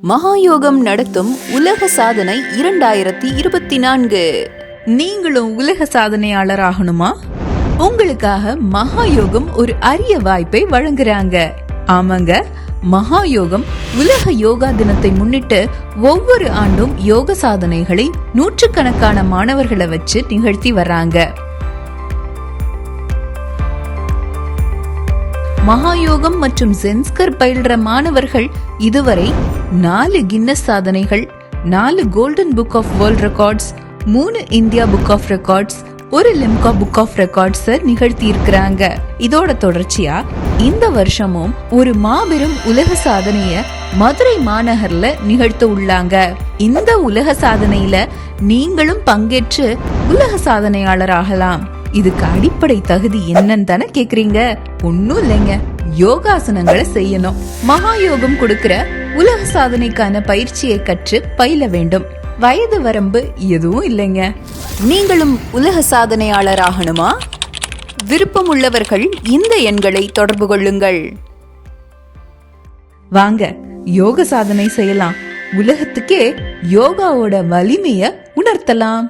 மகாயோகம் நடத்தும் உலக சாதனை இரண்டாயிரத்தி இருபத்தி நான்கு. நீங்களும் உலக சாதனையாளர் ஆகணுமா உங்களுக்காக மகாயோகம் ஒரு அரிய வாய்ப்பை வழங்குறாங்க. ஆமாங்க மகாயோகம் உலக யோகா தினத்தை முன்னிட்டு ஒவ்வொரு ஆண்டும் யோக சாதனைகளை நூற்றுக்கணக்கான மாணவர்களை வச்சு நிகழ்த்தி வர்றாங்க. மகாயோகம் மற்றும் சென்ஸ்கர் பயில்ற மாணவர்கள் இதுவரை நாலு கின்னஸ் சாதனைகள் நாலு Golden Book of World Records மூணு இந்தியா புக் ஆஃப் ரெக்கார்ட்ஸ் ஒரு லிம்கா புக் ஆஃப் ரெக்கார்ட்ஸ் நிகழ்த்தி இருக்கிறாங்க இதோட தொடர்ச்சியா இந்த வருஷமும் ஒரு மாபெரும் உலக சாதனைய மதுரை மாநகர்ல நிகழ்த்த உள்ளாங்க. இந்த உலக சாதனையில நீங்களும் பங்கேற்று உலக சாதனையாளர் ஆகலாம். இதுக்கு அடிப்படை தகுதி என்னன்னு தானே கேக்குறீங்க? ஒன்னும் இல்லைங்க. யோகாசனங்களை செய்யணும். மகா யோகம் கொடுக்கிற உலக சாதனைக்கான பயிற்சியை கற்று பயில வேண்டும். வயது வரம்பு எதுவும் இல்லைங்க. நீங்களும் உலக சாதனையாளர் ஆகணுமா விருப்பம் உள்ளவர்கள் இந்த எண்களை தொடர்பு கொள்ளுங்கள். வாங்க யோக சாதனை செய்யலாம். உலகத்துக்கே யோகாவோட வலிமைய உணர்த்தலாம்.